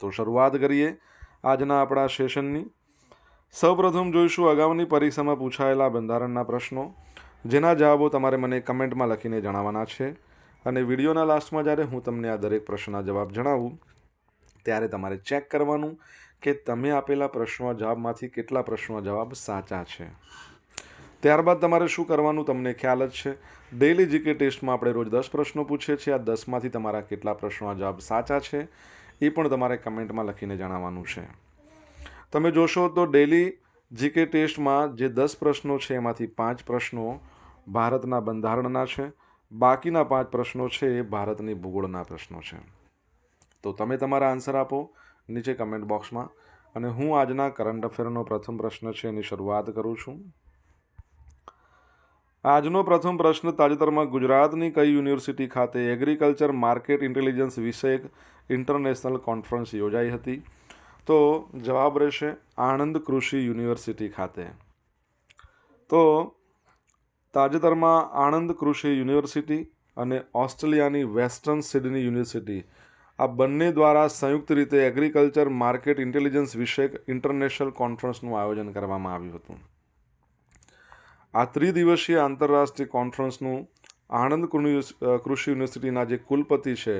તો શરૂઆત કરીએ આજના આપણા સેશનની. સૌપ્રથમ જોઈશું અગાઉની પરીક્ષામાં પૂછાયેલા બંધારણના પ્રશ્નો, જેના જવાબો તમારે મને કમેન્ટમાં લખીને જણાવવાના છે. અને વિડીયોના લાસ્ટમાં જ્યારે હું તમને આ દરેક પ્રશ્નના જવાબ જણાવું, ત્યારે તમારે ચેક કરવાનું કે તમે આપેલા પ્રશ્નો જવાબમાંથી કેટલા પ્રશ્નો જવાબ સાચા છે. ત્યારબાદ તમારે શું કરવાનું તમને ખ્યાલ જ છે. ડેઇલી જીકે ટેસ્ટમાં આપણે રોજ દસ પ્રશ્નો પૂછીએ છીએ. આ દસમાંથી તમારા કેટલા પ્રશ્નો જવાબ સાચા છે? એ પણ તમારે કમેન્ટમાં લખીને જણાવવાનું છે. તમે જોશો તો ડેલી જીકે ટેસ્ટમાં જે દસ પ્રશ્નો છે, એમાંથી પાંચ પ્રશ્નો ભારતના બંધારણના છે, બાકીના પાંચ પ્રશ્નો છે એ ભારતની ભૂગોળના પ્રશ્નો છે. તો તમે તમારા આન્સર આપો નીચે કમેન્ટ બોક્સમાં. અને હું આજના કરંટ અફેરનો પ્રથમ પ્રશ્ન છે એની શરૂઆત કરું છું. આજનો પ્રથમ પ્રશ્ન તાજેતરમાં ગુજરાતની કઈ યુનિવર્સિટી ખાતે એગ્રીકલ્ચર માર્કેટ ઇન્ટેલિજન્સ વિષયક ઇન્ટરનેશનલ કોન્ફરન્સ યોજાઈ હતી? તો જવાબ રહેશે આણંદ કૃષિ યુનિવર્સિટી ખાતે. તો તાજેતરમાં આણંદ કૃષિ યુનિવર્સિટી અને ઓસ્ટ્રેલિયાની વેસ્ટર્ન સિડની યુનિવર્સિટી આ બંને દ્વારા સંયુક્ત રીતે એગ્રીકલ્ચર માર્કેટ ઇન્ટેલિજન્સ વિષયક ઇન્ટરનેશનલ કોન્ફરન્સનું આયોજન કરવામાં આવ્યું હતું. આ ત્રિદિવસીય આંતરરાષ્ટ્રીય કોન્ફરન્સનું આણંદ કૃષિ યુનિવર્સિટીના જે કુલપતિ છે,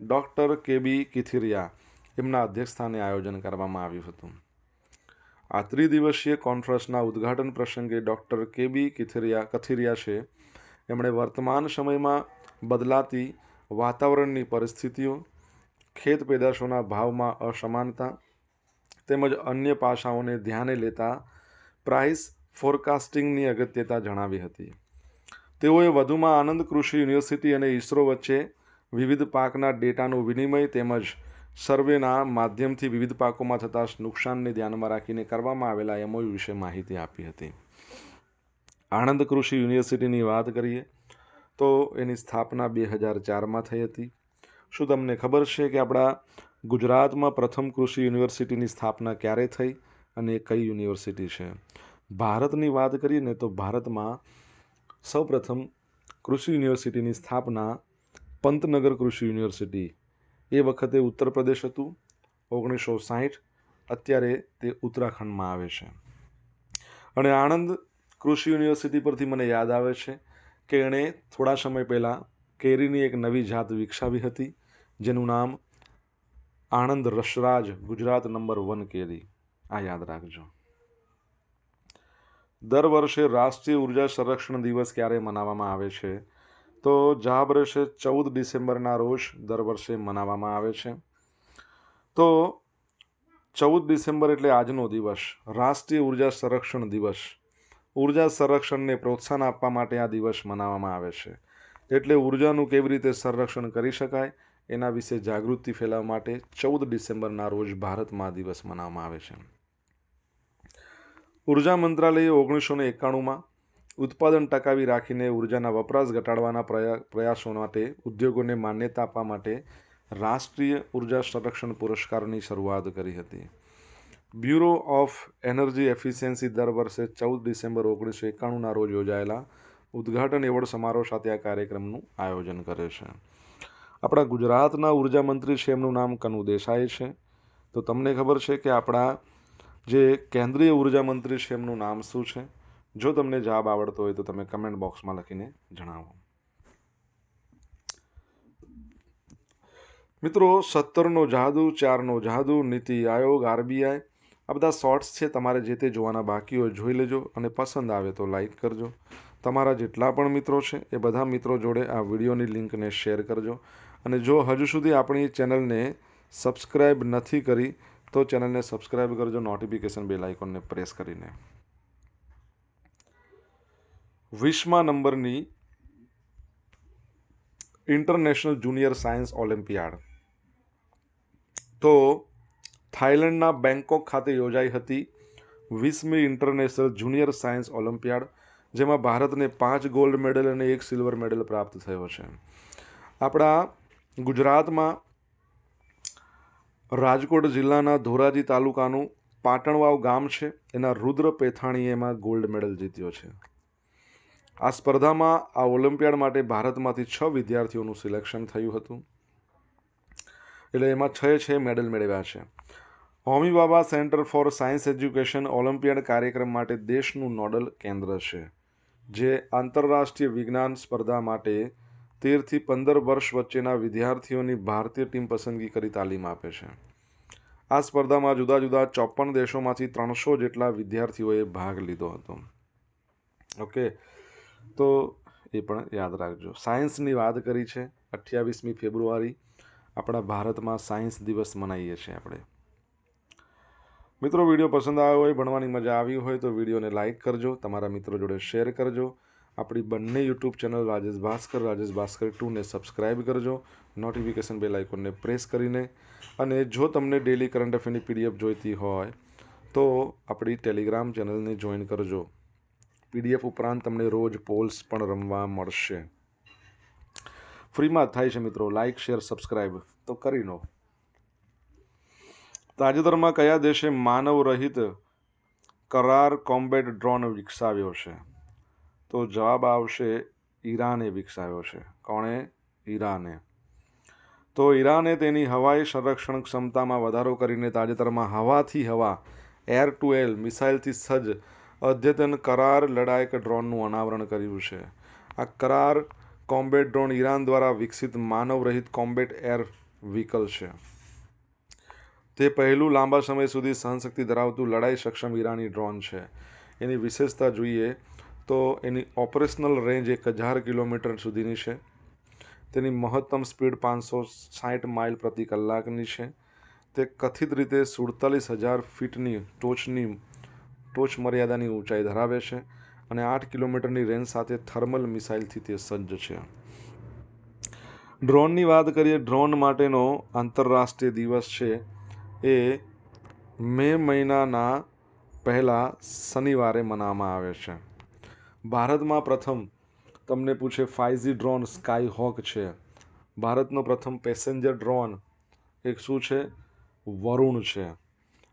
ડૉક્ટર કે બી કિથિરિયા, એમના અધ્યક્ષસ્થાને આયોજન કરવામાં આવ્યું હતું. આ ત્રિદિવસીય કોન્ફરન્સના ઉદ્ઘાટન પ્રસંગે ડૉક્ટર કે બી કિથિરિયા, કથિરિયા છે, એમણે વર્તમાન સમયમાં બદલાતી વાતાવરણની પરિસ્થિતિઓ, ખેત પેદાશોના ભાવમાં અસમાનતા તેમજ અન્ય પાસાઓને ધ્યાને લેતા પ્રાઇસ ફોરકાસ્ટિંગની અગત્યતા જણાવી હતી. તેઓએ વધુમાં આનંદ કૃષિ યુનિવર્સિટી અને ઇસરો વચ્ચે વિવિધ પાકના ડેટાનું વિનિમય તેમજ સર્વેના માધ્યમથી વિવિધ પાકોમાં થતા નુકસાનને ધ્યાનમાં રાખીને કરવામાં આવેલા એમઓયુ વિશે માહિતી આપી હતી. આણંદ કૃષિ યુનિવર્સિટીની વાત કરીએ તો એની સ્થાપના બે હજાર ચારમાં થઈ હતી. શું તમને ખબર છે કે આપણા ગુજરાતમાં પ્રથમ કૃષિ યુનિવર્સિટીની સ્થાપના ક્યારે થઈ અને એ કઈ યુનિવર્સિટી છે? ભારતની વાત કરીએ ને તો ભારતમાં સૌપ્રથમ કૃષિ યુનિવર્સિટીની સ્થાપના પંતનગર કૃષિ યુનિવર્સિટી. એ વખતે ઉત્તર પ્રદેશ હતું. ઓગણીસો સાહીઠ અત્યારે તે ઉત્તરાખંડમાં આવે છે. અને આણંદ કૃષિ યુનિવર્સિટી પરથી મને યાદ આવે છે કે એણે થોડા સમય પહેલાં કેરીની એક નવી જાત વિકસાવી હતી, જેનું નામ આણંદ રસરાજ ગુજરાત નંબર વન કેરી. આ યાદ રાખજો. દર વર્ષે રાષ્ટ્રીય ઊર્જા સંરક્ષણ દિવસ ક્યારે મનાવવામાં આવે છે? તો જવાબ રહેશે ચૌદ ડિસેમ્બરના રોજ દર વર્ષે મનાવવામાં આવે છે. તો ચૌદ ડિસેમ્બર એટલે આજનો દિવસ. રાષ્ટ્રીય ઊર્જા સંરક્ષણ દિવસ. ઊર્જા સંરક્ષણને પ્રોત્સાહન આપવા માટે આ દિવસ મનાવવામાં આવે છે. એટલે ઉર્જાનું કેવી રીતે સંરક્ષણ કરી શકાય? એના વિશે જાગૃતિ ફેલાવવા માટે ચૌદ ડિસેમ્બરના રોજ ભારતમાં આ દિવસ મનાવવામાં આવે છે. ઊર્જા મંત્રાલયે ઓગણીસો ને એકાણુંમાં ઉત્પાદન ટકાવી રાખીને ઉર્જાના વપરાશ ઘટાડવાના પ્રયાસો માટે, ઉદ્યોગોને માન્યતા આપવા માટે રાષ્ટ્રીય ઊર્જા સંરક્ષણ પુરસ્કારની શરૂઆત કરી હતી. બ્યુરો ઓફ એનર્જી એફિશિયન્સી દર વર્ષે ચૌદ ડિસેમ્બર ઓગણીસો એકાણુંના રોજ યોજાયેલા ઉદ્ઘાટન એવોર્ડ સમારોહ સાથે આ કાર્યક્રમનું આયોજન કરે છે. આપણા ગુજરાતના ઊર્જા મંત્રી છે, એમનું નામ કનુ દેસાઈ છે. તો તમને ખબર છે કે આપણા જે કેન્દ્રીય ઊર્જા મંત્રી છે, એમનું નામ શું છે? જો તમને જવાબ આવડતો હોય તો તમે કમેન્ટ બોક્સમાં લખીને જણાવો. મિત્રો, સત્તરનો જાદુ, ચારનો જાદુ, નીતિ આયોગ, આરબીઆઈ, આ બધા શોર્ટ્સ છે, તમારે જે તે જોવાના બાકી હોય જોઈ લેજો અને પસંદ આવે તો લાઈક કરજો. તમારા જેટલા પણ મિત્રો છે, એ બધા મિત્રો જોડે આ વિડીયોની લિંકને શેર કરજો. અને જો હજુ સુધી આપણી ચેનલને સબસ્ક્રાઈબ નથી કરી તો ચેનલને સબસ્ક્રાઈબ કરજો નોટિફિકેશન બેલ આઇકોનને પ્રેસ કરીને. વીસમા નંબરની ઇન્ટરનેશનલ જુનિયર સાયન્સ ઓલિમ્પિયાડ તો થાઇલેન્ડના બેંકોક ખાતે યોજાઈ હતી વીસમી ઇન્ટરનેશનલ જુનિયર સાયન્સ ઓલિમ્પિયાડ જેમાં ભારતને પાંચ ગોલ્ડ મેડલ અને એક સિલ્વર મેડલ પ્રાપ્ત થયો છે. આપણા ગુજરાતમાં રાજકોટ જિલ્લાના ધોરાજી તાલુકાનું પાટણવાવ ગામ છે. એના રુદ્ર પેથાણીએ એમાં ગોલ્ડ મેડલ જીત્યો છે. આ સ્પર્ધામાં આ ઓલિમ્પિયાડ માટે ભારતમાંથી છ વિદ્યાર્થીઓનું સિલેક્શન થયું હતું. એટલે એમાં છ છ મેડલ મેળવ્યા છે. Homi Bhabha Centre for Science Education olympiad કાર્યક્રમ માટે દેશનું નોડલ કેન્દ્ર છે. જે આંતરરાષ્ટ્રીય વિજ્ઞાન સ્પર્ધા માટે તેરથી પંદર વર્ષ વચ્ચેના વિદ્યાર્થીઓની ભારતીય ટીમ પસંદગી કરી તાલીમ આપે છે. આ સ્પર્ધામાં જુદા જુદા ચોપન દેશોમાંથી ત્રણસો જેટલા વિદ્યાર્થીઓએ ભાગ લીધો હતો. ઓકે, તો એ પણ યાદ રાખજો. સાયન્સની વાત કરી છે. અઠ્યાવીસમી ફેબ્રુઆરી આપણા ભારતમાં સાયન્સ દિવસ મનાવીએ છીએ આપણે. મિત્રો, વીડિયો પસંદ આવ્યો હોય, ભણવાની મજા આવી હોય તો વિડીયોને લાઇક કરજો, તમારા મિત્રો જોડે શેર કરજો. આપણી બંને યુટ્યુબ ચેનલ રાજેશ ભાસ્કર રાજેશ ભાસ્કર ટુને સબસ્ક્રાઈબ કરજો. નોટિફિકેશન બેલ આઇકોનને પ્રેસ કરીને. અને જો તમને ડેલી કરંટ અફેરની પીડીએફ જોઈતી હોય, તો આપણી ટેલિગ્રામ ચેનલને જોઈન કરજો. પીડીએફ ઉપરાંત તમને રોજ પોલ્સ પણ રમવા મળશે. ફ્રીમાં થાય છે મિત્રો. લાઇક શેર સબસ્ક્રાઇબ તો કરી લો. તાજેતરમાં કયા દેશે માનવ રહિત કરાર કોમ્બેટ ડ્રોન વિકસાવ્યો છે? તો જવાબ આવશે ઈરાને વિકસાવ્યો છે. કોણે? ઈરાને. તો ઈરાને તેની હવાઈ સંરક્ષણ ક્ષમતામાં વધારો કરીને તાજેતરમાં હવાથી હવા, એર ટુ એર મિસાઇલથી સજ્જ, અદ્યતન કરાર લડાયક ડ્રોનનું અનાવરણ કર્યું છે. આ કરાર કોમ્બેટ ડ્રોન ઈરાન દ્વારા વિકસિત માનવ રહિત કોમ્બેટ એર વ્હીકલ છે. તે પહેલું લાંબા સમય સુધી સહનશક્તિ ધરાવતું લડાઈ સક્ષમ ઈરાની ડ્રોન છે. એની વિશેષતા જોઈએ તો એની ઓપરેશનલ રેન્જ એક હજાર કિલોમીટર સુધીની છે. તેની મહત્તમ સ્પીડ પાંચસો સાઠ માઇલ પ્રતિ કલાકની છે. તે કથિત રીતે સુડતાલીસ હજાર ફીટની ટોચની ટોચ મર્યાદાની ઊંચાઈ ધરાવે છે અને આઠ કિલોમીટરની રેન્જ સાથે થર્મલ મિસાઇલથી તે સજ્જ છે. ડ્રોનની વાત કરીએ, ડ્રોન માટેનો આંતરરાષ્ટ્રીય દિવસ છે એ મે મહિનાના પહેલાં શનિવારે મનાવવામાં આવે છે. ભારતમાં પ્રથમ તમને પૂછે ફાઇઝી ડ્રોન સ્કાય હોક છે. ભારતનો પ્રથમ પેસેન્જર ડ્રોન એક શું છે? વરુણ છે.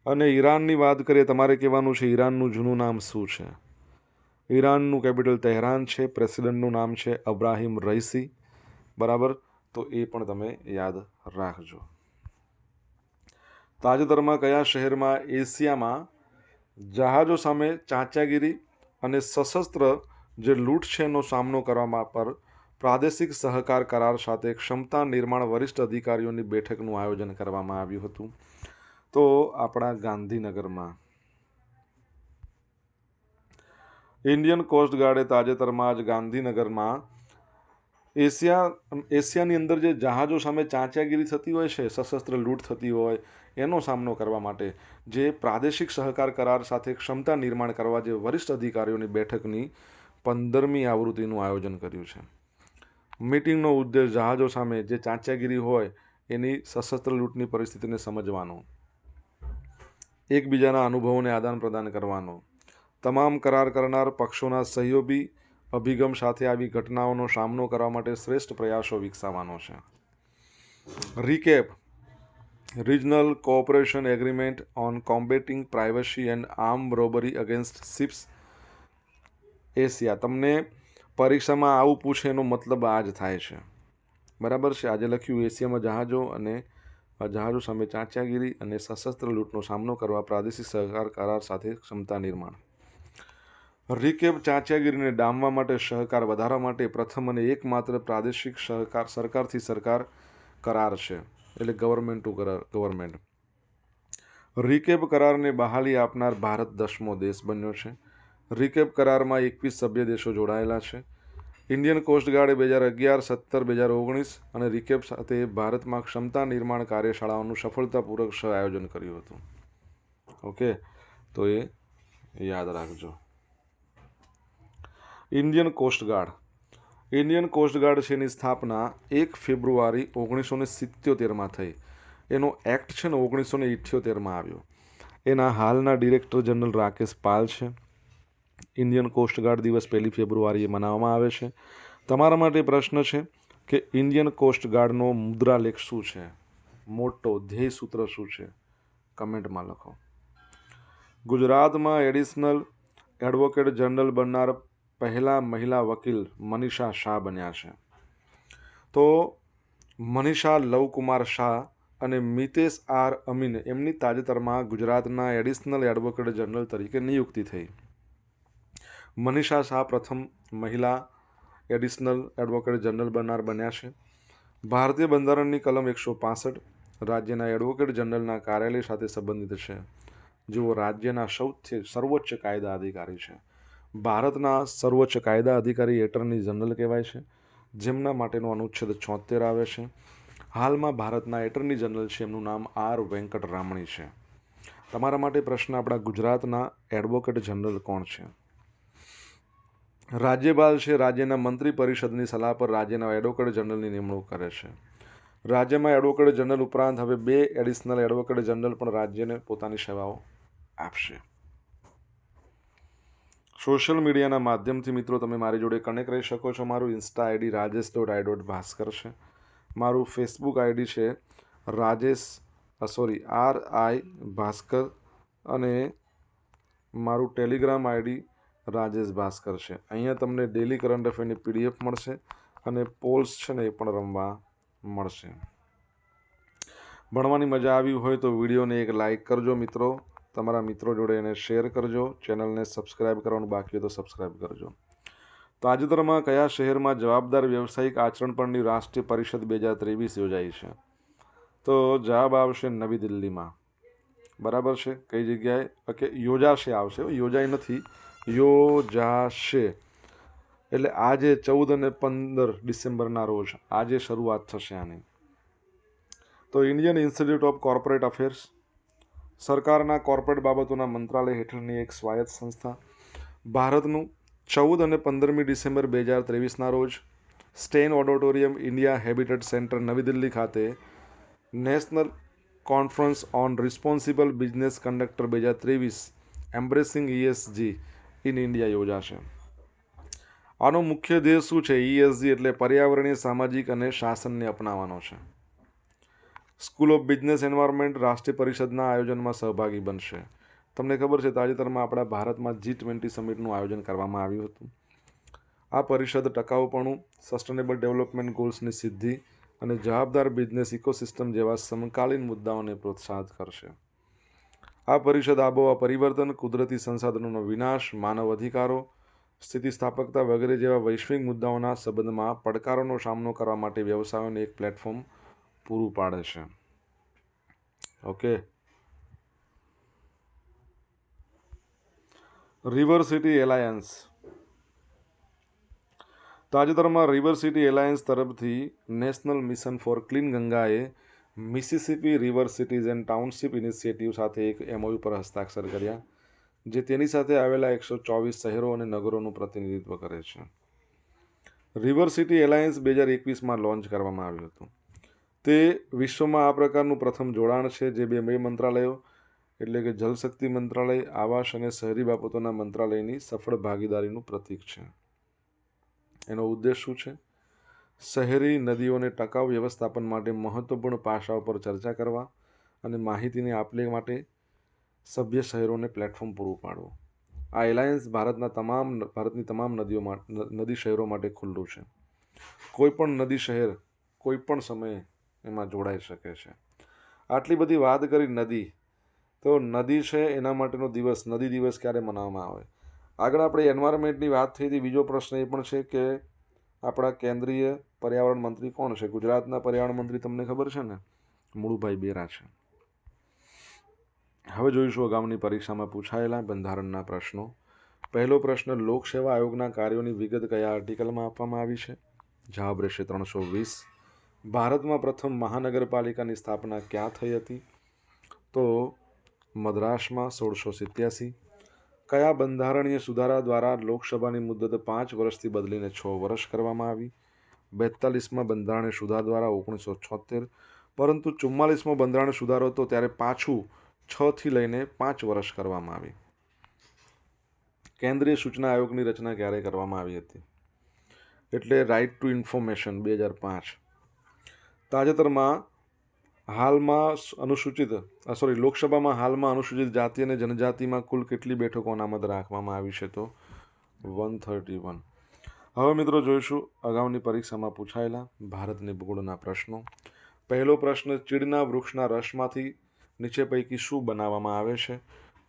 અને ઈરાનની વાત કરીએ, તમારે કહેવાનું છે ઈરાનનું જૂનું નામ શું છે? ઈરાનનું કેપિટલ તહેરાન છે પ્રેસિડેન્ટનું નામ છે અબ્રાહિમ રઈસી બરાબર? તો એ પણ તમે યાદ રાખજો. તાજેતરમાં કયા શહેરમાં એશિયામાં જહાજો સામે ચાંચાગીરી અને સશસ્ત્ર જે લૂંટ છે એનો સામનો કરવામાં પર પ્રાદેશિક સહકાર કરાર સાથે ક્ષમતા નિર્માણ વરિષ્ઠ અધિકારીઓની બેઠકનું આયોજન કરવામાં આવ્યું હતું. તો આપણા ગાંધીનગરમાં ઇન્ડિયન કોસ્ટ ગાર્ડે તાજેતરમાં જ ગાંધીનગરમાં એશિયા એશિયાની અંદર જે જહાજો સામે ચાંચિયાગીરી થતી હોય છે, સશસ્ત્ર લૂંટ થતી હોય, એનો સામનો કરવા માટે જે પ્રાદેશિક સહકાર કરાર સાથે ક્ષમતા નિર્માણ કરવા જે વરિષ્ઠ અધિકારીઓની બેઠકની પંદરમી આવૃત્તિનું આયોજન કર્યું છે. મિટિંગનો ઉદ્દેશ જહાજો સામે જે ચાંચિયાગીરી હોય, એની સશસ્ત્ર લૂંટની પરિસ્થિતિને સમજવાનો. એકબીજાના અનુભવોને આદાન પ્રદાન કરવાનો. તમામ કરાર કરનાર પક્ષોના સહયોગી અભિગમ સાથે આવી ઘટનાઓનો સામનો કરવા માટે શ્રેષ્ઠ પ્રયાસો વિકસાવવાનો છે. ReCAAP, regional cooperation agreement on combating privacy and arm robbery against ships Asia. તમને પરીક્ષામાં આવું પૂછે એનો મતલબ આ જ થાય છે. બરાબર છે? આજે લખ્યું, એશિયામાં જહાજો અને જહાજો સામે ચાંચાગીરી અને સશસ્ત્ર લૂંટનો સામનો કરવા પ્રાદેશિક સહકાર કરાર સાથે ક્ષમતા નિર્માણ. રીકેપ ચાંચિયાગીરીને ડામવા માટે સહકાર વધારવા માટે પ્રથમ અને એકમાત્ર પ્રાદેશિક સહકાર સરકારથી સરકાર કરાર છે. એટલે ગવર્મેન્ટ ટુ ગવર્મેન્ટ રિકેપ કરારને બહાલી આપનાર ભારત દસમો દેશ બન્યો છે. રિકેપ કરારમાં એકવીસ સભ્ય દેશો જોડાયેલા છે. ઇન્ડિયન કોસ્ટગાર્ડે બે હજાર અગિયાર, સત્તર, બે હજાર ઓગણીસ અને રિકેપ સાથે ભારતમાં ક્ષમતા નિર્માણ કાર્યશાળાઓનું સફળતાપૂર્વક આયોજન કર્યું હતું. ઓકે તો એ યાદ રાખજો. ઇન્ડિયન કોસ્ટગાર્ડ ઇન્ડિયન કોસ્ટગાર્ડ છે એની સ્થાપના એક ફેબ્રુઆરી ઓગણીસો ને સિત્યોતેરમાં થઈ. એનો એક્ટ છે ને ઓગણીસો ને ઇઠ્યોતેરમાં આવ્યો. એના હાલના ડિરેક્ટર જનરલ રાકેશ પાલ છે. ઇન્ડિયન કોસ્ટગાર્ડ દિવસ પહેલી ફેબ્રુઆરીએ મનાવવામાં આવે છે. તમારા માટે પ્રશ્ન છે કે ઇન્ડિયન કોસ્ટગાર્ડનો મુદ્રાલેખ શું છે? મોટો ધ્યેય સૂત્ર શું છે? કમેન્ટમાં લખો. ગુજરાતમાં એડિશનલ એડવોકેટ જનરલ બનનાર પહેલા મહિલા વકીલ મનીષા શાહ બન્યા છે. તો મનીષા લવકુમાર શાહ અને મિતેશ આર અમીન એમની તાજેતરમાં ગુજરાતના એડિશનલ એડવોકેટ જનરલ તરીકે નિયુક્તિ થઈ. મનીષા શાહ પ્રથમ મહિલા એડિશનલ એડવોકેટ જનરલ બનનાર બન્યા છે. ભારતીય બંધારણની કલમ એકસો પાસઠ રાજ્યના એડવોકેટ જનરલના કાર્યાલય સાથે સંબંધિત છે. જેઓ રાજ્યના સૌથી સર્વોચ્ચ કાયદા અધિકારી છે. ભારતના સર્વોચ્ચ કાયદા અધિકારી એટર્ની જનરલ કહેવાય છે, જેમના માટેનો અનુચ્છેદ છોતેર આવે છે. હાલમાં ભારતના એટર્ની જનરલ છે, એમનું નામ આર વેંકટ રામણી છે. તમારા માટે પ્રશ્ન આપણા ગુજરાતના એડવોકેટ જનરલ કોણ છે? રાજ્યપાલ છે, રાજ્યના મંત્રી પરિષદની સલાહ પર રાજ્યના એડવોકેટ જનરલની નિમણૂક કરે છે. રાજ્યમાં એડવોકેટ જનરલ ઉપરાંત હવે બે એડિશનલ એડવોકેટ જનરલ પણ રાજ્યને પોતાની સેવાઓ આપશે. સોશિયલ મીડિયાના માધ્યમથી મિત્રો તમે મારી જોડે કનેક્ટ રહી શકો છો. મારું insta ID Rajesh dot I dot Bhaskar છે. મારું ફેસબુક આઈડી છે Rajesh sorry R I Bhaskar અને મારું ટેલિગ્રામ આઈડી રાજેશ ભાસ્કર છે. અહીંયા તમને ડેલી કરંટ અફેરની પીડીએફ મળશે અને પોલ્સ છે ને એ પણ રમવા મળશે. ભણવાની મજા આવી હોય તો વિડીયોને એક લાઇક કરજો મિત્રો. તમારા મિત્રો જોડે એને શેર કરજો. ચેનલને સબસ્ક્રાઇબ કરવાનું બાકી હોય તો સબસ્ક્રાઇબ કરજો. તાજેતરમાં કયા શહેરમાં જવાબદાર વ્યવસાયિક આચરણ પરની રાષ્ટ્રીય પરિષદ બે હજાર ત્રેવીસ યોજાઈ છે? તો જવાબ આવશે નવી દિલ્હીમાં. બરાબર છે? કઈ જગ્યાએ? ઓકે, યોજાશે, આવશે. યોજાઈ નથી. યોજાશે. એટલે આજે ચૌદ અને પંદર ડિસેમ્બરના રોજ. આજે શરૂઆત થશે આની. તો Indian Institute of Corporate Affairs સરકારના કોર્પોરેટ બાબતોના મંત્રાલય હેઠળની એક સ્વાયત્ત સંસ્થા. ભારતનું ચૌદ અને પંદરમી ડિસેમ્બર બે હજાર ત્રેવીસના રોજ Stein Auditorium India Habitat Centre નવી દિલ્હી ખાતે National Conference on Responsible Business conductor બે હજાર ત્રેવીસ એમ્બ્રેસિંગ ઇએસજી ઇન ઇન્ડિયા યોજાશે. આનો મુખ્ય ધ્યેય શું છે? ઇએસજી એટલે પર્યાવરણીય, સામાજિક અને શાસનને અપનાવવાનો છે. સ્કૂલ ઓફ બિઝનેસ એન્વાયરમેન્ટ રાષ્ટ્રીય પરિષદના આયોજનમાં સહભાગી બનશે. તમને ખબર છે, તાજેતરમાં આપણા ભારતમાં જી ટ્વેન્ટી સમિટનું આયોજન કરવામાં આવ્યું હતું. આ પરિષદ ટકાઉપણું, સસ્ટેનેબલ ડેવલપમેન્ટ ગોલ્સની સિદ્ધિ અને જવાબદાર બિઝનેસ ઇકોસિસ્ટમ જેવા સમકાલીન મુદ્દાઓને પ્રોત્સાહિત કરશે. આ પરિષદ આબોહવા પરિવર્તન, કુદરતી સંસાધનોનો વિનાશ, માનવ અધિકારો, સ્થિતિસ્થાપકતા વગેરે જેવા વૈશ્વિક મુદ્દાઓના સંબંધમાં પડકારોનો સામનો કરવા માટે વ્યવસાયોને એક પ્લેટફોર્મ પૂરું પાડે છે. ઓકે રિવર સિટી એલાયન્સ તાજેતરમાં રિવર સિટી એલાયન્સ તરફથી national mission for clean ગંગાએ Mississippi River Cities and Township Initiative સાથે એક એમઓયુ પર હસ્તાક્ષર કર્યા, જે તેની સાથે આવેલા એકસો ચોવીસ શહેરો અને નગરોનું પ્રતિનિધિત્વ કરે છે. રિવર સિટી એલાયન્સ બે હજાર એકવીસમાં લોન્ચ કરવામાં આવ્યું હતું. તે વિશ્વમાં આ પ્રકારનું પ્રથમ જોડાણ છે જે બે બે મંત્રાલયો, એટલે કે જલશક્તિ મંત્રાલય, આવાસ અને શહેરી બાબતોના મંત્રાલયની સફળ ભાગીદારીનું પ્રતીક છે. એનો ઉદ્દેશ શું છે? શહેરી નદીઓને ટકાઉ વ્યવસ્થાપન માટે મહત્વપૂર્ણ પાસાઓ પર ચર્ચા કરવા અને માહિતીની આપલે માટે સભ્ય શહેરોને પ્લેટફોર્મ પૂરું પાડવું. આ એલાયન્સ ભારતના તમામ ભારતની તમામ નદીઓ નદી શહેરો માટે ખુલ્લું છે. કોઈ પણ નદી શહેર, કોઈ પણ સમયે એમાં જોડાઈ શકે છે. આટલી બધી વાત કરી નદી, તો નદી છે એના માટેનો દિવસ, નદી દિવસ ક્યારે મનાવવામાં આવે? આગળ આપણે એન્વાયરમેન્ટની વાત થઈ હતી, બીજો પ્રશ્ન એ પણ છે કે આપણા કેન્દ્રીય પર્યાવરણ મંત્રી કોણ છે? ગુજરાતના પર્યાવરણ મંત્રી તમને ખબર છે ને? મુળુભાઈ બેરા છે. હવે જોઈશું અગાઉની પરીક્ષામાં પૂછાયેલા બંધારણના પ્રશ્નો. પહેલો પ્રશ્ન, લોકસેવા આયોગના કાર્યોની વિગત કયા આર્ટિકલમાં આપવામાં આવી છે? જવાબ રહેશે ત્રણસો વીસ. ભારતમાં પ્રથમ મહાનગરપાલિકાની સ્થાપના ક્યાં થઈ હતી? તો મદ્રાસમાં સોળસો સિત્યાસી. કયા બંધારણીય સુધારા દ્વારા લોકસભાની મુદત પાંચ વર્ષથી બદલીને છ વર્ષ કરવામાં આવી? બેતાલીસમાં બંધારણીય સુધાર દ્વારા ઓગણીસો છોતેર પરંતુ ચુમ્માલીસમાં બંધારણ સુધારો હતો ત્યારે પાછું છથી લઈને પાંચ વર્ષ કરવામાં આવી. કેન્દ્રીય સૂચના આયોગની રચના ક્યારે કરવામાં આવી હતી? એટલે રાઇટ ટુ ઇન્ફોર્મેશન બે હજાર પાંચ. તાજેતરમાં હાલમાં અનુસૂચિત સોરી લોકસભામાં હાલમાં અનુસૂચિત જાતિ અને જનજાતિમાં કુલ કેટલી બેઠકો અનામત રાખવામાં આવી છે તો? One thirty one. હવે મિત્રો જોઈશું, અગાઉની પરીક્ષામાં પૂછાયેલા ભારતની ભૂગોળના પ્રશ્નો. પહેલો પ્રશ્ન, ચીડના વૃક્ષના રસમાંથી નીચે પૈકી શું બનાવવામાં આવે છે?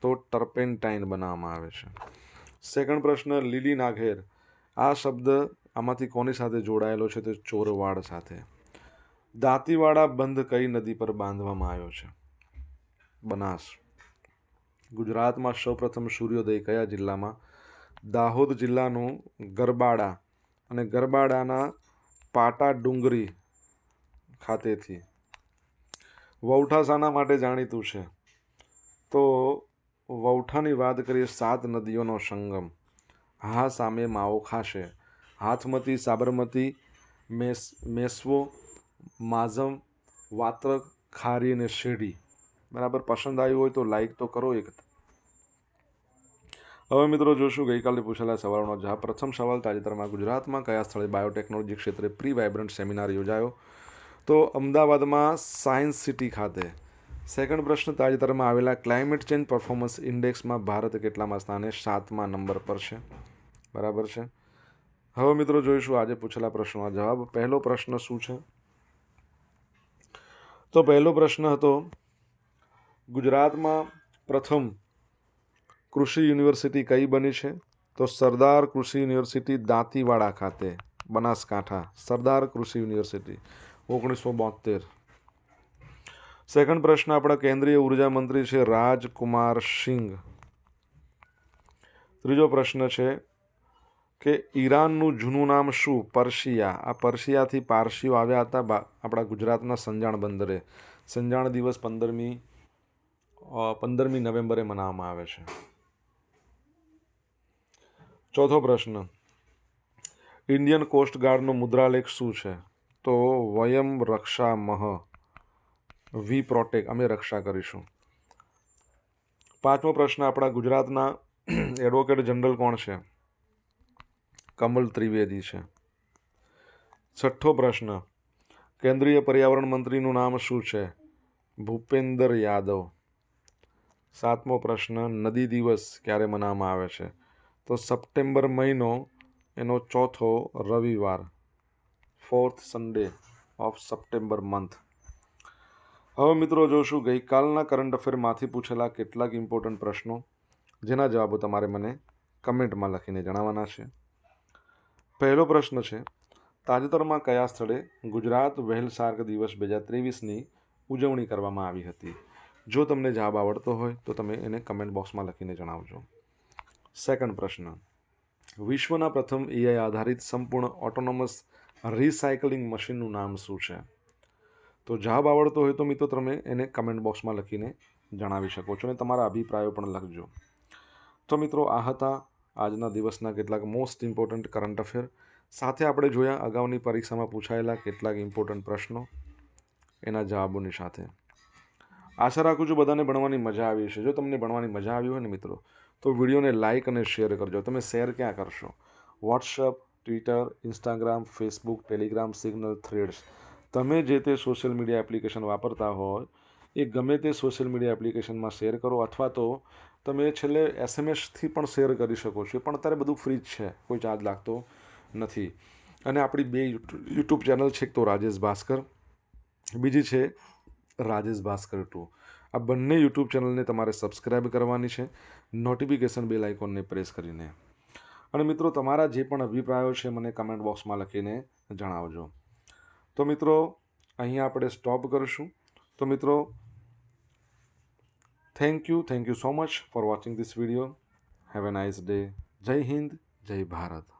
તો ટર્પેન્ટાઇન બનાવવામાં આવે છે. સેકન્ડ પ્રશ્ન, લીલી નાઘેર. આ શબ્દ આમાંથી કોની સાથે જોડાયેલો છે? તો ચોરવાડ સાથે. દાંતીવાડા બંધ કઈ નદી પર બાંધવામાં આવ્યો છે? બનાસ. ગુજરાતમાં સૌપ્રથમ સૂર્યોદય કયા જિલ્લામાં? દાહોદ જિલ્લાનું ગરબાડા અને ગરબાડાના પાટા ડુંગરી ખાતેથી. વૌઠા માટે જાણીતું છે. તો વૌઠાની વાત કરીએ સાત નદીઓનો સંગમ. હા સામે માવો ખાશે. હાથમતી, સાબરમતી, મેસ, મેસવો માઝમ, વાત્રક, ખારી અને શેરડી. બરાબર? પસંદ આવ્યું હોય તો લાઈક તો કરો એક. હવે મિત્રો જોશું ગઈકાલે પૂછેલા સવાલનો જવાબ. પ્રથમ સવાલ તાજેતરમાં ગુજરાતમાં કયા સ્થળે બાયોટેકનોલોજી ક્ષેત્રે પ્રી વાઇબ્રન્ટ સેમિનાર યોજાયો? તો અમદાવાદમાં સાયન્સ સિટી ખાતે. સેકન્ડ પ્રશ્ન, તાજેતરમાં આવેલા ક્લાઇમેટ ચેન્જ પરફોર્મન્સ ઇન્ડેક્સમાં ભારત કેટલામાં સ્થાને સાતમા નંબર પર છે? બરાબર છે? હવે મિત્રો જોઈશું, આજે પૂછેલા પ્રશ્નોના જવાબ. પહેલો પ્રશ્ન શું છે? તો પહેલો પ્રશ્ન હતો, ગુજરાતમાં પ્રથમ કૃષિ યુનિવર્સિટી કઈ બની છે? તો સરદાર કૃષિ યુનિવર્સિટી દાંતીવાડા ખાતે, બનાસકાંઠા, સરદાર કૃષિ યુનિવર્સિટી, ઓગણીસો બોતેર સેકન્ડ પ્રશ્ન આપણા કેન્દ્રીય ઊર્જા મંત્રી છે રાજકુમાર સિંઘ. ત્રીજો પ્રશ્ન છે કે ઈરાનનું જૂનું નામ શું? પર્શિયા. આ પર્શિયાથી પારસીઓ આવ્યા હતા આપણા ગુજરાતના સંજાણ બંદરે. સંજાણ દિવસ પંદરમી પંદરમી નવેમ્બરે મનાવવામાં આવે છે. ચોથો પ્રશ્ન. ઇન્ડિયન કોસ્ટ ગાર્ડનો મુદ્રાલેખ શું છે? તો વયમ રક્ષા મહ, વી પ્રોટેક, અમે રક્ષા કરીશું. પાંચમો પ્રશ્ન. આપણા ગુજરાતના એડવોકેટ જનરલ કોણ છે? કમલ ત્રિવેદી છે. છઠ્ઠો પ્રશ્ન. કેન્દ્રીય પર્યાવરણ મંત્રીનું નામ શું છે? ભૂપેન્દર યાદવ. સાતમો પ્રશ્ન. નદી દિવસ ક્યારે મનાવવામાં આવે છે? તો સપ્ટેમ્બર મહિનો, એનો ચોથો રવિવાર. Fourth Sunday of September month હવે મિત્રો જોશું, ગઈકાલના કરંટ અફેરમાંથી પૂછેલા કેટલાક ઇમ્પોર્ટન્ટ પ્રશ્નો, જેના જવાબો તમારે મને કમેન્ટમાં લખીને જણાવવાના છે. પહેલો પ્રશ્ન છે, તાજેતરમાં કયા સ્થળે ગુજરાત વહેલ શાર્ક દિવસ બે હજાર ત્રેવીસની ઉજવણી કરવામાં આવી હતી? જો તમને જવાબ આવડતો હોય, તો તમે એને કમેન્ટ બોક્સમાં લખીને જણાવજો. સેકન્ડ પ્રશ્ન, વિશ્વના પ્રથમ એઆઈ આધારિત સંપૂર્ણ ઓટોનોમસ રિસાયકલિંગ મશીનનું નામ શું છે? તો જવાબ આવડતો હોય તો મિત્રો તમે એને કમેન્ટ બોક્સમાં લખીને જણાવી શકો છો અને તમારા અભિપ્રાયો પણ લખજો. તો મિત્રો આ હતા આજના દિવસના કેટલાક મોસ્ટ ઇમ્પોર્ટન્ટ કરંટ અફેર સાથે આપણે જોયા અગાઉની પરીક્ષામાં પૂછાયેલા કેટલાક ઇમ્પોર્ટન્ટ પ્રશ્નો. એના જવાબોની સાથે. આશા રાખું છું બધાને ભણવાની મજા આવી છે જો તમને ભણવાની મજા આવી હોય ને મિત્રો, તો વિડીયોને લાઇક અને શેર કરજો. તમે શેર ક્યાં કરશો? WhatsApp Twitter Instagram Facebook Telegram Signal Threads તમે જે તે સોશિયલ મીડિયા એપ્લિકેશન વાપરતા હોય એ ગમે તે સોશિયલ મીડિયા એપ્લિકેશનમાં શેર કરો અથવા તો તમે છેલ્લે એસએમએસથી પણ શેર કરી શકો છો. પણ અત્યારે બધું ફ્રી જ છે, કોઈ ચાર્જ લાગતો નથી. અને આપણી બે યુટ્યુબ ચેનલ છે, એક તો રાજેશ ભાસ્કર, બીજી છે રાજેશ ભાસ્કર ટુ. આ બંને યુટ્યુબ ચેનલને તમારે સબસ્ક્રાઈબ કરવાની છે, નોટિફિકેશન બેલ આઇકોનને પ્રેસ કરીને. અને મિત્રો, તમારા જે પણ અભિપ્રાયો છે, મને કમેન્ટ બોક્સમાં લખીને જણાવજો. તો મિત્રો, અહીંયા આપણે સ્ટોપ કરીશું. તો મિત્રો thank you thank you so much for watching this video. Have a nice day. Jai hind jai bharat.